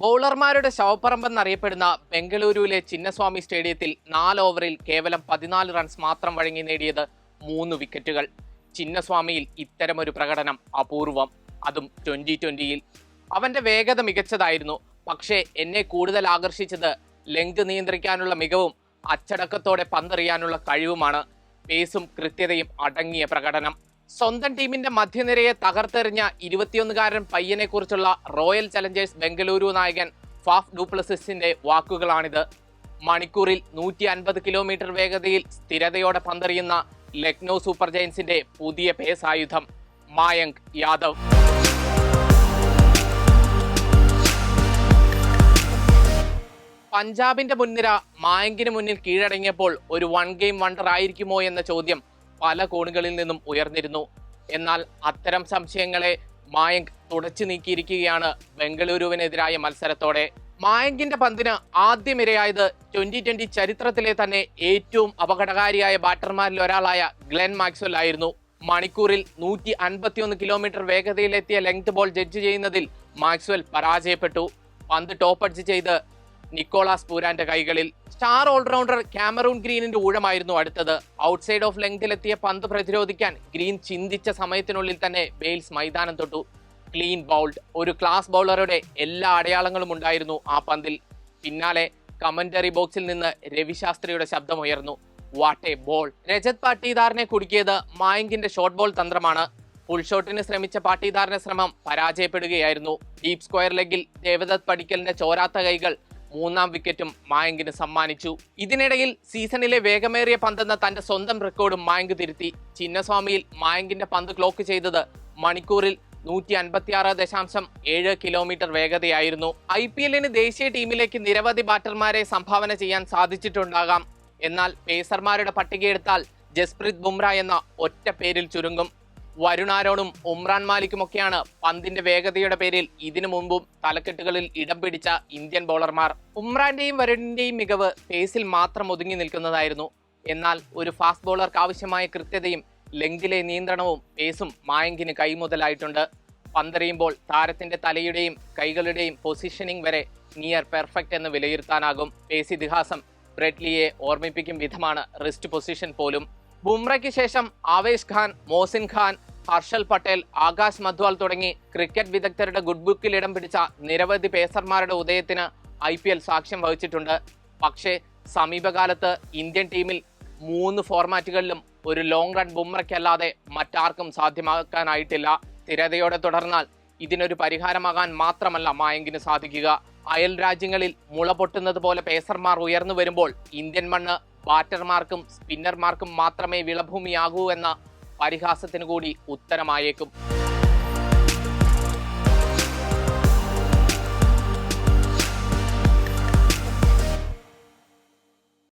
ബൗളർമാരുടെ ശവപ്പറമ്പെന്നറിയപ്പെടുന്ന ബംഗളൂരുവിലെ ചിന്നസ്വാമി സ്റ്റേഡിയത്തിൽ നാല് ഓവറിൽ കേവലം പതിനാല് റൺസ് മാത്രം വഴങ്ങി നേടിയത് മൂന്ന് വിക്കറ്റുകൾ. ചിന്നസ്വാമിയിൽ ഇത്തരമൊരു പ്രകടനം അപൂർവം. അതും ട്വന്റി ട്വന്റിയിൽ. അവന്റെ വേഗത മികച്ചതായിരുന്നു. പക്ഷേ എന്നെ കൂടുതൽ ആകർഷിച്ചത് ലെങ്ത് നിയന്ത്രിക്കാനുള്ള മികവും അച്ചടക്കത്തോടെ പന്തെറിയാനുള്ള കഴിവുമാണ്. പേസും കൃത്യതയും അടങ്ങിയ പ്രകടനം. സ്വന്തം ടീമിന്റെ മധ്യനിരയെ തകർത്തെറിഞ്ഞ ഇരുപത്തിയൊന്നുകാരൻ പയ്യനെ കുറിച്ചുള്ള റോയൽ ചലഞ്ചേഴ്സ് ബംഗളൂരു നായകൻ ഫാഫ് ഡൂപ്ലസിന്റെ വാക്കുകളാണിത്. മണിക്കൂറിൽ നൂറ്റി അൻപത് കിലോമീറ്റർ വേഗതയിൽ സ്ഥിരതയോടെ പന്തെറിയുന്ന ലക്നൗ സൂപ്പർ ജയൻസിന്റെ പുതിയ പേസ് ആയുധം മായങ്ക് യാദവ്. പഞ്ചാബിന്റെ മുൻനിര മായങ്കിന് മുന്നിൽ കീഴടങ്ങിയപ്പോൾ ഒരു വൺ ഗെയിം വണ്ടർ ആയിരിക്കുമോ എന്ന ചോദ്യം പല കോണുകളിൽ നിന്നും ഉയർന്നിരുന്നു. എന്നാൽ അത്തരം സംശയങ്ങളെ മായങ്ക് തുടച്ചു നീക്കിയിരിക്കുകയാണ് ബംഗളൂരുവിനെതിരായ മത്സരത്തോടെ. മായങ്കിന്റെ പന്തിന് ആദ്യം ഇരയായത് ട്വന്റി ട്വന്റി ചരിത്രത്തിലെ തന്നെ ഏറ്റവും അപകടകാരിയായ ബാറ്റർമാരിൽ ഒരാളായ ഗ്ലെൻ മാക്സ്വൽ ആയിരുന്നു. മണിക്കൂറിൽ നൂറ്റി അൻപത്തിയൊന്ന് കിലോമീറ്റർ വേഗതയിലെത്തിയ ലെങ്ത് ബോൾ ജഡ്ജ് ചെയ്യുന്നതിൽ മാക്സ്വൽ പരാജയപ്പെട്ടു. പന്ത് ടോപ്പഡ്ജ് ചെയ്ത് നിക്കോളാസ് പൂരാന്റെ കൈകളിൽ. സ്റ്റാർ ഓൾറൗണ്ടർ ക്യാമറൂൺ ഗ്രീനിന്റെ ഊഴമായിരുന്നു അടുത്തത്. ഔട്ട്സൈഡ് ഓഫ് ലെങ്തിലെത്തിയ പന്ത് പ്രതിരോധിക്കാൻ ഗ്രീൻ ചിന്തിച്ച സമയത്തിനുള്ളിൽ തന്നെ വെയിൽസ് മൈതാനം തൊട്ടു. Clean bowled. ഒരു ക്ലാസ് ബൗളറുടെ എല്ലാ അടയാളങ്ങളും ഉണ്ടായിരുന്നു ആ പന്തിൽ. പിന്നാലെ കമന്ററി ബോക്സിൽ നിന്ന് രവിശാസ്ത്രിയുടെ ശബ്ദമുയർന്നു. വാട്ട് എ ബോൾ രജത് പാട്ടീദാറിനെ കുടുക്കിയത് മായങ്കിന്റെ ഷോർട്ട് ബോൾ തന്ത്രമാണ്. ഫുൾ ഷോട്ടിന് ശ്രമിച്ച പാട്ടീദാറിന്റെ ശ്രമം പരാജയപ്പെടുകയായിരുന്നു. ഡീപ് സ്ക്വയർ ലെഗിൽ ദേവദത്ത് പടിക്കലിന്റെ ചോരാത്ത കൈകൾ മൂന്നാം വിക്കറ്റും മായങ്കിന് സമ്മാനിച്ചു. ഇതിനിടയിൽ സീസണിലെ വേഗമേറിയ പന്തെന്ന തന്റെ സ്വന്തം റെക്കോർഡും മായങ്ക് തിരുത്തി. ചിന്നസ്വാമിയിൽ മായങ്കിന്റെ പന്ത് ക്ലോക്ക് ചെയ്തത് മണിക്കൂറിൽ നൂറ്റി അൻപത്തിയാറ് ദശാംശം ഏഴ് കിലോമീറ്റർ വേഗതയായിരുന്നു. ഐ പി എല്ലിന് ദേശീയ ടീമിലേക്ക് നിരവധി ബാറ്റർമാരെ സംഭാവന ചെയ്യാൻ സാധിച്ചിട്ടുണ്ടാകാം. എന്നാൽ പേസർമാരുടെ പട്ടികയെടുത്താൽ ജസ്പ്രീത് ബുംറ എന്ന ഒറ്റ പേരിൽ ചുരുങ്ങും. വരുൺ ആരോണും ഉമ്രാൻ മാലിക്കുമൊക്കെയാണ് പന്തിന്റെ വേഗതയുടെ പേരിൽ ഇതിനു മുമ്പും തലക്കെട്ടുകളിൽ ഇടം പിടിച്ച ഇന്ത്യൻ ബൗളർമാർ. ഉമ്രാന്റെയും വരുണിന്റെയും മികവ് പേസിൽ മാത്രം ഒതുങ്ങി നിൽക്കുന്നതായിരുന്നു. എന്നാൽ ഒരു ഫാസ്റ്റ് ബോളർക്ക് ആവശ്യമായ കൃത്യതയും ലെങ്കിലെ നിയന്ത്രണവും പേസും മായങ്കിന് കൈമുതലായിട്ടുണ്ട്. പന്തെറിയുമ്പോൾ താരത്തിന്റെ തലയുടെയും കൈകളുടെയും പൊസിഷനിങ് വരെ നിയർ പെർഫെക്റ്റ് എന്ന് വിലയിരുത്താനാകും. പേസ് ഇതിഹാസം ബ്രെഡ്ലിയെ ഓർമ്മിപ്പിക്കും വിധമാണ് റിസ്റ്റ് പൊസിഷൻ പോലും. ബുംറയ്ക്ക് ശേഷം ആവേശ് ഖാൻ മോസിൻ ഖാൻ ഹർഷൽ പട്ടേൽ ആകാശ് മധ്വാൽ തുടങ്ങി ക്രിക്കറ്റ് വിദഗ്ധരുടെ ഗുഡ് ബുക്കിൽ ഇടം പിടിച്ച നിരവധി പേസർമാരുടെ ഉദയത്തിന് ഐ പി എൽ സാക്ഷ്യം വഹിച്ചിട്ടുണ്ട്. പക്ഷേ സമീപകാലത്ത് ഇന്ത്യൻ ടീമിൽ മൂന്ന് ഫോർമാറ്റുകളിലും ഒരു ലോങ് റൺ ബുംറയ്ക്കല്ലാതെ മറ്റാർക്കും സാധ്യമാക്കാനായിട്ടില്ല സ്ഥിരതയോടെ തുടർന്നാൽ ഇതിനൊരു പരിഹാരമാകാൻ മാത്രമല്ല മായങ്കിന് സാധിക്കുക. അയൽ രാജ്യങ്ങളിൽ മുള പൊട്ടുന്നത് പോലെ പേസർമാർ ഉയർന്നു വരുമ്പോൾ ഇന്ത്യൻ മണ്ണ് ബാറ്റർമാർക്കും സ്പിന്നർമാർക്കും മാത്രമേ വിളഭൂമിയാകൂ എന്ന പരിഹാസത്തിന് കൂടി ഉത്തരമായേക്കും.